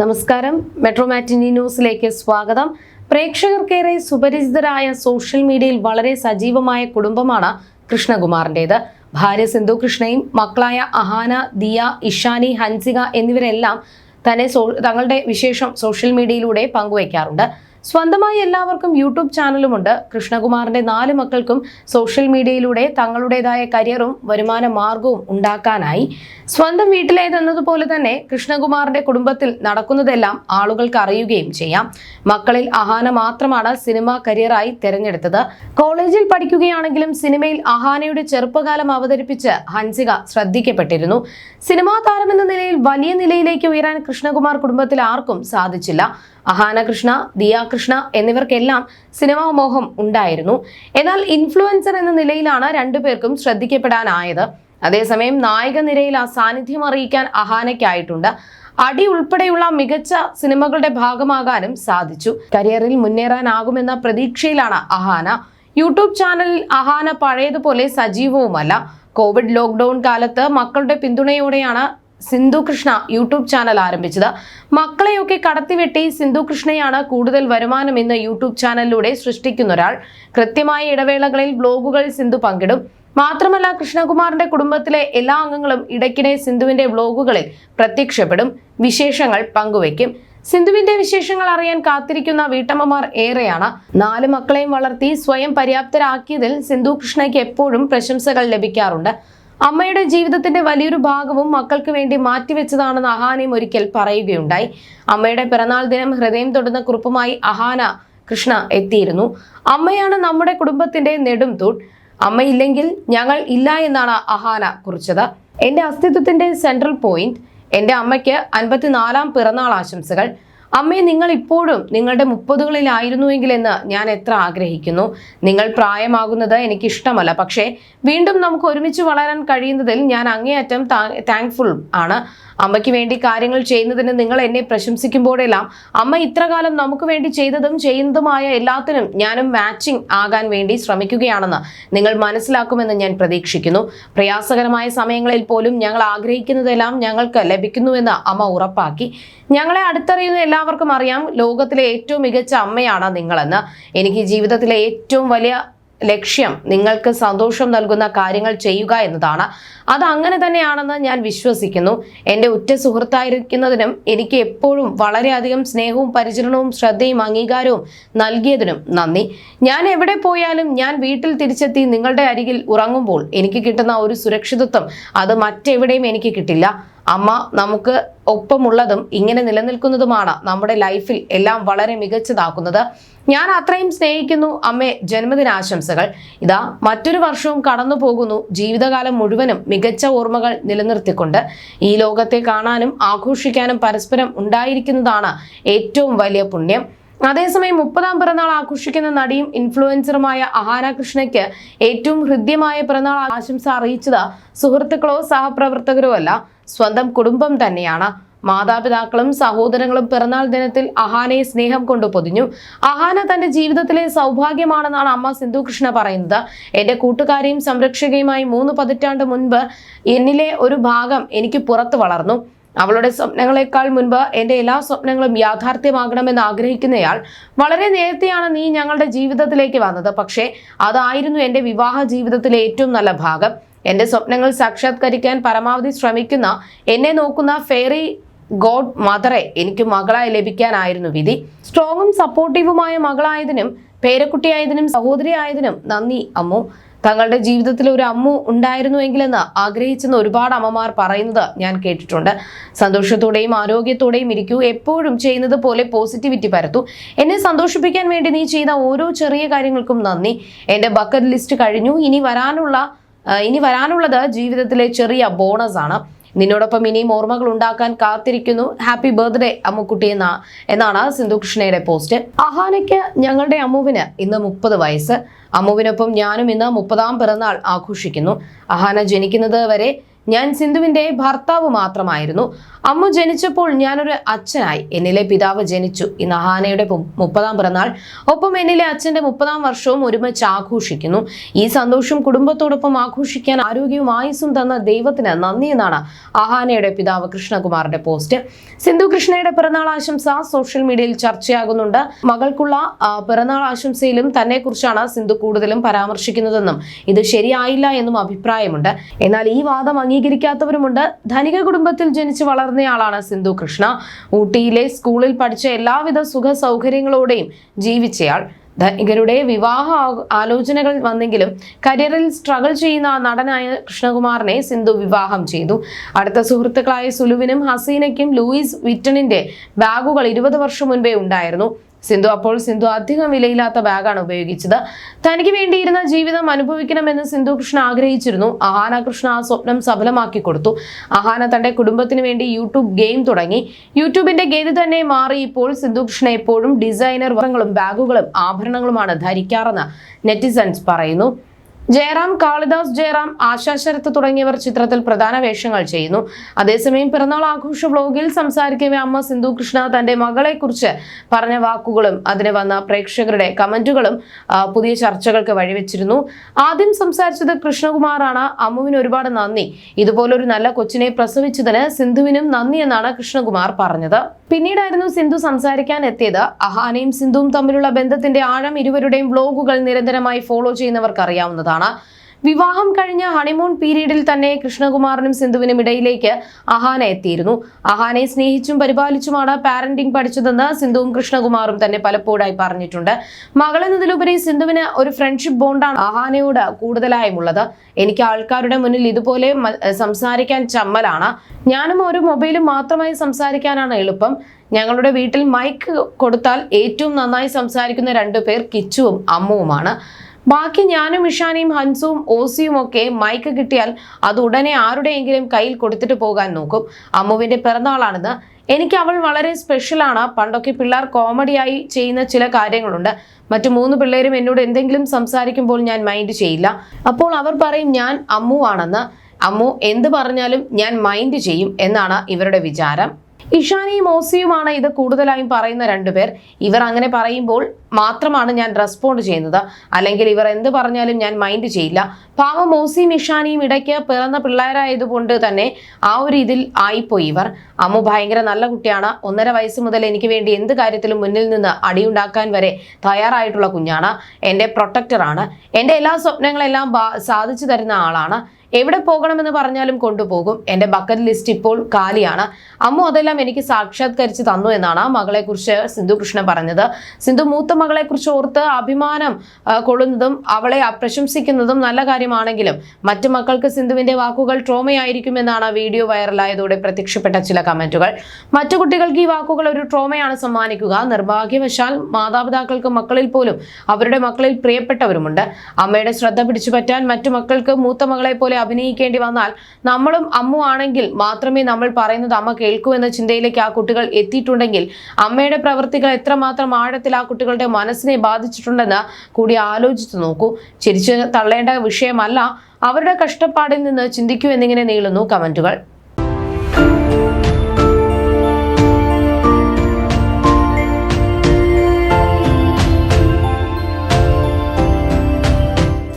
നമസ്കാരം. മെട്രോ മാറ്റിനി ന്യൂസിലേക്ക് സ്വാഗതം. പ്രേക്ഷകർക്കേറെ സുപരിചിതരായ സോഷ്യൽ മീഡിയയിൽ വളരെ സജീവമായ കുടുംബമാണ് കൃഷ്ണകുമാറിന്റെത്. ഭാര്യ സിന്ധു കൃഷ്ണയും മക്കളായ അഹാന ദിയ ഇഷാനി ഹൻസിക എന്നിവരെല്ലാം തന്നെ തങ്ങളുടെ വിശേഷം സോഷ്യൽ മീഡിയയിലൂടെ പങ്കുവയ്ക്കാറുണ്ട്. സ്വന്തമായി എല്ലാവർക്കും യൂട്യൂബ് ചാനലുമുണ്ട്. കൃഷ്ണകുമാറിന്റെ നാല് മക്കൾക്കും സോഷ്യൽ മീഡിയയിലൂടെ തങ്ങളുടേതായ കരിയറും വരുമാന മാർഗവും ഉണ്ടാക്കാനായി. സ്വന്തം വീട്ടിലേതെന്നതുപോലെ തന്നെ കൃഷ്ണകുമാറിന്റെ കുടുംബത്തിൽ നടക്കുന്നതെല്ലാം ആളുകൾക്ക് അറിയുകയും ചെയ്യാം. മക്കളിൽ അഹാന മാത്രമാണ് സിനിമ കരിയറായി തിരഞ്ഞെടുത്തത്. കോളേജിൽ പഠിക്കുകയാണെങ്കിലും സിനിമയിൽ അഹാനയുടെ ചെറുപ്പകാലം അവതരിപ്പിച്ച് ഹൻസിക ശ്രദ്ധിക്കപ്പെട്ടിരുന്നു. സിനിമാ താരമെന്ന നിലയിൽ വലിയ നിലയിലേക്ക് ഉയരാൻ കൃഷ്ണകുമാർ കുടുംബത്തിൽ ആർക്കും സാധിച്ചില്ല. അഹാന കൃഷ്ണ ദിയ കൃഷ്ണ എന്നിവർക്കെല്ലാം സിനിമാ മോഹം ഉണ്ടായിരുന്നു. എന്നാൽ ഇൻഫ്ലുവൻസർ എന്ന നിലയിലാണ് രണ്ടുപേർക്കും ശ്രദ്ധിക്കപ്പെടാനായത്. അതേസമയം നായക നിരയിൽ ആ സാന്നിധ്യം അറിയിക്കാൻ അഹാനയ്ക്കായിട്ടുണ്ട്. അടി ഉൾപ്പെടെയുള്ള മികച്ച സിനിമകളുടെ ഭാഗമാകാനും സാധിച്ചു. കരിയറിൽ മുന്നേറാനാകുമെന്ന പ്രതീക്ഷയിലാണ് അഹാന. യൂട്യൂബ് ചാനലിൽ അഹാന പഴയതുപോലെ സജീവവുമല്ല. കോവിഡ് ലോക്ക്ഡൌൺ കാലത്ത് മക്കളുടെ പിന്തുണയോടെയാണ് സിന്ധു കൃഷ്ണ യൂട്യൂബ് ചാനൽ ആരംഭിച്ചത്. മക്കളെയൊക്കെ കടത്തിവെട്ടി സിന്ധു കൃഷ്ണയാണ് കൂടുതൽ വരുമാനം ഇന്ന് യൂട്യൂബ് ചാനലിലൂടെ സൃഷ്ടിക്കുന്ന ഒരാൾ. കൃത്യമായ ഇടവേളകളിൽ ബ്ലോഗുകൾ സിന്ധു പങ്കിടും. മാത്രമല്ല കൃഷ്ണകുമാറിന്റെ കുടുംബത്തിലെ എല്ലാ അംഗങ്ങളും ഇടയ്ക്കിടെ സിന്ധുവിന്റെ വ്ലോഗുകളിൽ പ്രത്യക്ഷപ്പെടും. വിശേഷങ്ങൾ പങ്കുവയ്ക്കും. സിന്ധുവിന്റെ വിശേഷങ്ങൾ അറിയാൻ കാത്തിരിക്കുന്ന വീട്ടമ്മമാർ ഏറെയാണ്. നാല് മക്കളെയും വളർത്തി സ്വയം പര്യാപ്തരാക്കിയതിൽ സിന്ധു കൃഷ്ണയ്ക്ക് എപ്പോഴും പ്രശംസകൾ ലഭിക്കാറുണ്ട്. അമ്മയുടെ ജീവിതത്തിന്റെ വലിയൊരു ഭാഗവും മക്കൾക്ക് വേണ്ടി മാറ്റിവെച്ചതാണെന്ന് അഹാനയും ഒരിക്കൽ പറയുകയുണ്ടായി. അമ്മയുടെ പിറന്നാൾ ദിനം ഹൃദയം തൊടുന്ന കുറിപ്പുമായി അഹാന കൃഷ്ണ എത്തിയിരുന്നു. അമ്മയാണ് നമ്മുടെ കുടുംബത്തിന്റെ നെടും തൂൺ. അമ്മയില്ലെങ്കിൽ ഞങ്ങൾ ഇല്ല എന്നാണ് അഹാന കുറിച്ചത്. എന്റെ അസ്തിത്വത്തിന്റെ സെൻട്രൽ പോയിന്റ് എന്റെ അമ്മയ്ക്ക് അൻപത്തിനാലാം പിറന്നാൾ ആശംസകൾ. അമ്മേ നിങ്ങൾ ഇപ്പോഴും നിങ്ങളുടെ മുപ്പതുകളിലായിരുന്നുവെങ്കിലെന്ന് ഞാൻ എത്ര ആഗ്രഹിക്കുന്നു. നിങ്ങൾ പ്രായമാകുന്നത് എനിക്ക് ഇഷ്ടമല്ല പക്ഷേ വീണ്ടും നമുക്ക് ഒരുമിച്ച് വളരാൻ കഴിയുന്നതിൽ ഞാൻ അങ്ങേയറ്റം താങ്ക്ഫുൾ ആണ്. അമ്മയ്ക്ക് വേണ്ടി കാര്യങ്ങൾ ചെയ്യുന്നതിന് നിങ്ങൾ എന്നെ പ്രശംസിക്കുമ്പോഴെല്ലാം അമ്മ ഇത്രകാലം നമുക്ക് വേണ്ടി ചെയ്തതും ചെയ്യുന്നതുമായ എല്ലാത്തിനും ഞാനും മാച്ചിങ് ആകാൻ വേണ്ടി ശ്രമിക്കുകയാണെന്ന് നിങ്ങൾ മനസ്സിലാക്കുമെന്ന് ഞാൻ പ്രതീക്ഷിക്കുന്നു. പ്രയാസകരമായ സമയങ്ങളിൽ പോലും ഞങ്ങൾ ആഗ്രഹിക്കുന്നതെല്ലാം ഞങ്ങൾക്ക് ലഭിക്കുന്നുവെന്ന് അമ്മ ഉറപ്പാക്കി. ഞങ്ങളെ അടുത്തറിയുന്ന എല്ലാവർക്കും അറിയാം ലോകത്തിലെ ഏറ്റവും മികച്ച അമ്മയാണ് നിങ്ങളെന്ന്. എനിക്ക് ജീവിതത്തിലെ ഏറ്റവും വലിയ ലക്ഷ്യം നിങ്ങൾക്ക് സന്തോഷം നൽകുന്ന കാര്യങ്ങൾ ചെയ്യുക എന്നതാണ്. അത് അങ്ങനെ തന്നെയാണെന്ന് ഞാൻ വിശ്വസിക്കുന്നു. എന്റെ ഉറ്റ സുഹൃത്തായിരിക്കുന്നതിനും എനിക്ക് എപ്പോഴും വളരെയധികം സ്നേഹവും പരിചരണവും ശ്രദ്ധയും അംഗീകാരവും നൽകിയതിനും നന്ദി. ഞാൻ എവിടെ പോയാലും ഞാൻ വീട്ടിൽ തിരിച്ചെത്തി നിങ്ങളുടെ അരികിൽ ഉറങ്ങുമ്പോൾ എനിക്ക് കിട്ടുന്ന ഒരു സുരക്ഷിതത്വം അത് മറ്റെവിടെയും എനിക്ക് കിട്ടില്ല. അമ്മ നമുക്ക് ഒപ്പമുള്ളതും ഇങ്ങനെ നിലനിൽക്കുന്നതുമാണ് നമ്മുടെ ലൈഫിൽ എല്ലാം വളരെ മികച്ചതാക്കുന്നത്. ഞാൻ അത്രയും സ്നേഹിക്കുന്നു അമ്മേ ജന്മദിനാശംസകൾ. ഇതാ മറ്റൊരു വർഷവും കടന്നു പോകുന്നു. ജീവിതകാലം മുഴുവനും മികച്ച ഓർമ്മകൾ നിലനിർത്തിക്കൊണ്ട് ഈ ലോകത്തെ കാണാനും ആഘോഷിക്കാനും പരസ്പരം ഉണ്ടായിരിക്കുന്നതാണ് ഏറ്റവും വലിയ പുണ്യം. അതേസമയം മുപ്പതാം പിറന്നാൾ ആഘോഷിക്കുന്ന നടിയും ഇൻഫ്ലുവൻസറുമായ അഹാന കൃഷ്ണയ്ക്ക് ഏറ്റവും ഹൃദ്യമായ പിറന്നാൾ ആശംസ അറിയിച്ചത് സുഹൃത്തുക്കളോ സഹപ്രവർത്തകരോ അല്ല. സ്വന്തം കുടുംബം തന്നെയാണ്. മാതാപിതാക്കളും സഹോദരങ്ങളും പിറന്നാൾ ദിനത്തിൽ അഹാനയെ സ്നേഹം കൊണ്ട് പൊതിഞ്ഞു. അഹാന തന്റെ ജീവിതത്തിലെ സൗഭാഗ്യമാണെന്നാണ് അമ്മ സിന്ധു കൃഷ്ണ പറയുന്നത്. എന്റെ കൂട്ടുകാരിയും സംരക്ഷകയുമായി മൂന്ന് പതിറ്റാണ്ട് മുൻപ് എന്നിലെ ഒരു ഭാഗം എനിക്ക് പുറത്തു വളർന്നു. അവളുടെ സ്വപ്നങ്ങളെക്കാൾ മുൻപ് എന്റെ എല്ലാ സ്വപ്നങ്ങളും യാഥാർത്ഥ്യമാകണമെന്ന് ആഗ്രഹിക്കുന്നയാൾ വളരെ നേരത്തെയാണ് നീ ഞങ്ങളുടെ ജീവിതത്തിലേക്ക് വന്നത്. പക്ഷേ അതായിരുന്നു എന്റെ വിവാഹ ജീവിതത്തിലെ ഏറ്റവും നല്ല ഭാഗം. എന്റെ സ്വപ്നങ്ങൾ സാക്ഷാത്കരിക്കാൻ പരമാവധി ശ്രമിക്കുന്ന എന്നെ നോക്കുന്ന ഫെയറി ഗോഡ് മദറെ എനിക്ക് മകളായി ലഭിക്കാനായിരുന്നു വിധി. സ്ട്രോങ്ങും സപ്പോർട്ടീവുമായ മകളായതിനും പേരക്കുട്ടിയായതിനും സഹോദരിയായതിനും നന്ദി അമ്മു. തങ്ങളുടെ ജീവിതത്തിൽ ഒരു അമ്മു ഉണ്ടായിരുന്നുവെങ്കിലെന്ന് ആഗ്രഹിച്ചെന്ന് ഒരുപാട് അമ്മമാർ പറയുന്നത് ഞാൻ കേട്ടിട്ടുണ്ട്. സന്തോഷത്തോടെയും ആരോഗ്യത്തോടെയും ഇരിക്കൂ. എപ്പോഴും ചെയ്യുന്നത് പോലെ പോസിറ്റിവിറ്റി പരത്തു. എന്നെ സന്തോഷിപ്പിക്കാൻ വേണ്ടി നീ ചെയ്ത ഓരോ ചെറിയ കാര്യങ്ങൾക്കും നന്ദി. എന്റെ ബക്കറ്റ് ലിസ്റ്റ് കഴിഞ്ഞു. ഇനി വരാനുള്ള ഇനി വരാനുള്ളത് ജീവിതത്തിലെ ചെറിയ ബോണസ് ആണ്. നിന്നോടൊപ്പം ഇനിയും ഓർമ്മകൾ ഉണ്ടാക്കാൻ കാത്തിരിക്കുന്നു. ഹാപ്പി ബർത്ത്ഡേ അമ്മുക്കുട്ടി എന്ന എന്നാണ് സിന്ധു കൃഷ്ണയുടെ പോസ്റ്റ് അഹാനയ്ക്ക് ഞങ്ങളുടെ അമ്മുവിന് ഇന്ന് മുപ്പത് വയസ്സ്. അമ്മുവിനൊപ്പം ഞാനും ഇന്ന് മുപ്പതാം പിറന്നാൾ ആഘോഷിക്കുന്നു. അഹാന ജനിക്കുന്നത് വരെ ഞാൻ സിന്ധുവിന്റെ ഭർത്താവ് മാത്രമായിരുന്നു. അമ്മ ജനിച്ചപ്പോൾ ഞാനൊരു അച്ഛനായി. എന്നിലെ പിതാവ് ജനിച്ചു. ഇന്ന് ഹാനയുടെ മുപ്പതാം പിറന്നാൾ. ഒപ്പം എന്നിലെ അച്ഛന്റെ മുപ്പതാം വർഷവും ഒരുമിച്ച് ആഘോഷിക്കുന്നു. ഈ സന്തോഷം കുടുംബത്തോടൊപ്പം ആഘോഷിക്കാൻ ആരോഗ്യവും ആയുസ്സും തന്ന ദൈവത്തിന് നന്ദി എന്നാണ് അഹാനയുടെ പിതാവ് കൃഷ്ണകുമാറിന്റെ പോസ്റ്റ്. സിന്ധു കൃഷ്ണയുടെ പിറന്നാൾ ആശംസ സോഷ്യൽ മീഡിയയിൽ ചർച്ചയാകുന്നുണ്ട്. മകൾക്കുള്ള പിറന്നാൾ ആശംസയിലും തന്നെ കുറിച്ചാണ് സിന്ധു കൂടുതലും പരാമർശിക്കുന്നതെന്നും ഇത് ശരിയായില്ല എന്നും അഭിപ്രായമുണ്ട്. എന്നാൽ ഈ വാദം അംഗീകരിക്കാത്തവരുമുണ്ട്. ധനിക കുടുംബത്തിൽ ജനിച്ച് വളർന്നയാളാണ് സിന്ധു കൃഷ്ണ. ഊട്ടിയിലെ സ്കൂളിൽ പഠിച്ച എല്ലാവിധ സുഖ സൗകര്യങ്ങളോടെയും ജീവിച്ചയാൾ. ധനികരുടെ വിവാഹ ആലോചനകൾ വന്നെങ്കിലും കരിയറിൽ സ്ട്രഗിൾ ചെയ്യുന്ന നടനായ കൃഷ്ണകുമാറിനെ സിന്ധു വിവാഹം ചെയ്തു. അടുത്ത സുഹൃത്തുക്കളായ സുലുവിനും ഹസീനയ്ക്കും ലൂയിസ് വിറ്റണിന്റെ ബാഗുകൾ ഇരുപത് വർഷം മുൻപേ ഉണ്ടായിരുന്നു. സിന്ധു അപ്പോൾ സിന്ധു അധികം വിലയില്ലാത്ത ബാഗാണ് ഉപയോഗിച്ചത്. തനിക്ക് വേണ്ടിയിരുന്ന ജീവിതം അനുഭവിക്കണമെന്ന് സിന്ധു കൃഷ്ണ ആഗ്രഹിച്ചിരുന്നു. അഹാന കൃഷ്ണ ആ സ്വപ്നം സഫലമാക്കി കൊടുത്തു. അഹാന തന്റെ കുടുംബത്തിന് വേണ്ടി യൂട്യൂബ് ഗെയിം തുടങ്ങി. യൂട്യൂബിന്റെ ഗതി തന്നെ മാറി ഇപ്പോൾ സിന്ധു കൃഷ്ണ എപ്പോഴും ഡിസൈനർ വസ്ത്രങ്ങളും ബാഗുകളും ആഭരണങ്ങളുമാണ് ധരിക്കാറെന്ന് നെറ്റിസൺസ് പറയുന്നു. ജയറാം കാളിദാസ് ജയറാം ആശാ ശരത്ത് തുടങ്ങിയവർ ചിത്രത്തിൽ പ്രധാന വേഷങ്ങൾ ചെയ്യുന്നു. അതേസമയം പിറന്നാൾ ആഘോഷ വ്ലോഗിൽ സംസാരിക്കവേ അമ്മ സിന്ധു കൃഷ്ണ തന്റെ മകളെ കുറിച്ച് പറഞ്ഞ വാക്കുകളും അതിന് വന്ന പ്രേക്ഷകരുടെ കമന്റുകളും പുതിയ ചർച്ചകൾക്ക് വഴിവെച്ചിരുന്നു. ആദ്യം സംസാരിച്ചത് കൃഷ്ണകുമാറാണ്. അമ്മുവിന് ഒരുപാട് നന്ദി. ഇതുപോലൊരു നല്ല കൊച്ചിനെ പ്രസവിച്ചതിന് സിന്ധുവിനും നന്ദി എന്നാണ് കൃഷ്ണകുമാർ പറഞ്ഞത്. പിന്നീടായിരുന്നു സിന്ധു സംസാരിക്കാൻ എത്തിയത്. അഹാനയും സിന്ധുവും തമ്മിലുള്ള ബന്ധത്തിന്റെ ആഴം ഇരുവരുടെയും വ്ലോഗുകൾ നിരന്തരമായി ഫോളോ ചെയ്യുന്നവർക്ക് അറിയാവുന്നതാണ് വിവാഹം കഴിഞ്ഞ ഹണിമൂൺ പീരീഡിൽ തന്നെ കൃഷ്ണകുമാറിനും സിന്ധുവിനും ഇടയിലേക്ക് അഹാന എത്തിയിരുന്നു. അഹാനെ സ്നേഹിച്ചും പരിപാലിച്ചുമാണ് പാരന്റിംഗ് പഠിച്ചതെന്ന് സിന്ധുവും കൃഷ്ണകുമാറും തന്നെ പലപ്പോഴായി പറഞ്ഞിട്ടുണ്ട്. മകളെന്നതിലുപരി സിന്ധുവിന് ഒരു ഫ്രണ്ട്ഷിപ്പ് ബോണ്ടാണ് അഹാനയോട് കൂടുതലായും ഉള്ളത് എനിക്ക് ആൾക്കാരുടെ മുന്നിൽ ഇതുപോലെ സംസാരിക്കാൻ ചമ്മലാണ്. ഞാനും ഒരു മൊബൈലും മാത്രമായി സംസാരിക്കാനാണ് എളുപ്പം. ഞങ്ങളുടെ വീട്ടിൽ മൈക്ക് കൊടുത്താൽ ഏറ്റവും നന്നായി സംസാരിക്കുന്ന രണ്ടു പേർ കിച്ചുവും അമ്മുവുമാണ്. ബാക്കി ഞാനും ഇഷാനിയും ഹൻസും ഓസിയും ഒക്കെ മൈക്ക് കിട്ടിയാൽ അത് ഉടനെ ആരുടെയെങ്കിലും കയ്യിൽ കൊടുത്തിട്ട് പോകാൻ നോക്കും. അമ്മുവിന്റെ പിറന്നാളാണെന്ന്. എനിക്ക് അവൾ വളരെ സ്പെഷ്യലാണ് പണ്ടൊക്കെ പിള്ളേർ കോമഡിയായി ചെയ്യുന്ന ചില കാര്യങ്ങളുണ്ട്. മറ്റു മൂന്ന് പിള്ളേരും എന്നോട് എന്തെങ്കിലും സംസാരിക്കുമ്പോൾ ഞാൻ മൈൻഡ് ചെയ്യില്ല. അപ്പോൾ അവർ പറയും ഞാൻ അമ്മുവാണെന്ന്. അമ്മു എന്ത് പറഞ്ഞാലും ഞാൻ മൈൻഡ് ചെയ്യും എന്നാണ് ഇവരുടെ വിചാരം. ഇഷാനിയും ഓസിയുമാണ് ഇത് കൂടുതലായും പറയുന്ന രണ്ടുപേർ. ഇവർ അങ്ങനെ പറയുമ്പോൾ മാത്രമാണ് ഞാൻ റെസ്പോണ്ട് ചെയ്യുന്നത്. അല്ലെങ്കിൽ ഇവർ എന്ത് പറഞ്ഞാലും ഞാൻ മൈൻഡ് ചെയ്യില്ല. പാവം ഓസിയും ഇഷാനിയും ഇടയ്ക്ക് പിറന്ന പിള്ളേരായതുകൊണ്ട് തന്നെ ആ ഒരു ഇതിൽ ആയിപ്പോയി. ഇവർ അമ്മു ഭയങ്കര നല്ല കുട്ടിയാണ്. ഒന്നര വയസ്സ് മുതൽ എനിക്ക് വേണ്ടി എന്ത് കാര്യത്തിലും മുന്നിൽ നിന്ന് അടിയുണ്ടാക്കാൻ വരെ തയ്യാറായിട്ടുള്ള കുഞ്ഞാണ്. എന്റെ പ്രൊട്ടക്ടറാണ് എന്റെ എല്ലാ സ്വപ്നങ്ങളെല്ലാം സാധിച്ചു തരുന്ന ആളാണ്. എവിടെ പോകണമെന്ന് പറഞ്ഞാലും കൊണ്ടുപോകും. എന്റെ ബക്കറ്റ് ലിസ്റ്റ് ഇപ്പോൾ കാലിയാണ്. അമ്മു അതെല്ലാം എനിക്ക് സാക്ഷാത്കരിച്ച് തന്നു എന്നാണ് മകളെ കുറിച്ച് സിന്ധു കൃഷ്ണൻ പറഞ്ഞത്. സിന്ധു മൂത്ത മകളെക്കുറിച്ച് ഓർത്ത് അഭിമാനം കൊള്ളുന്നതും അവളെ പ്രശംസിക്കുന്നതും നല്ല കാര്യമാണെങ്കിലും മറ്റു മക്കൾക്ക് സിന്ധുവിന്റെ വാക്കുകൾ ട്രോമയായിരിക്കുമെന്നാണ് വീഡിയോ വൈറലായതോടെ പ്രത്യക്ഷപ്പെട്ട ചില കമന്റുകൾ. മറ്റു കുട്ടികൾക്ക് ഈ വാക്കുകൾ ഒരു ട്രോമയാണ് സമ്മാനിക്കുക. നിർഭാഗ്യവശാൽ മാതാപിതാക്കൾക്ക് മക്കളിൽ പോലും അവരുടെ മക്കളിൽ പ്രിയപ്പെട്ടവരുമുണ്ട്. അമ്മയുടെ ശ്രദ്ധ പിടിച്ചു പറ്റാൻ മറ്റു മക്കൾക്ക് മൂത്ത മകളെ പോലെ അഭിനയിക്കേണ്ടി വന്നാൽ നമ്മളും അമ്മു ആണെങ്കിൽ മാത്രമേ നമ്മൾ പറയുന്നത് അമ്മ കേൾക്കൂ എന്ന ചിന്തയിലേക്ക് ആ കുട്ടികൾ എത്തിയിട്ടുണ്ടെങ്കിൽ അമ്മയുടെ പ്രവൃത്തികൾ എത്രമാത്രം ആഴത്തിൽ ആ കുട്ടികളുടെ മനസ്സിനെ ബാധിച്ചിട്ടുണ്ടെന്ന് കൂടി ആലോചിച്ചു നോക്കൂ. ചിരിച്ചു തള്ളേണ്ട വിഷയമല്ല അവരുടെ കഷ്ടപ്പാടിൽ നിന്ന് ചിന്തിക്കൂ എന്നിങ്ങനെ നീളുന്നു കമന്റുകൾ.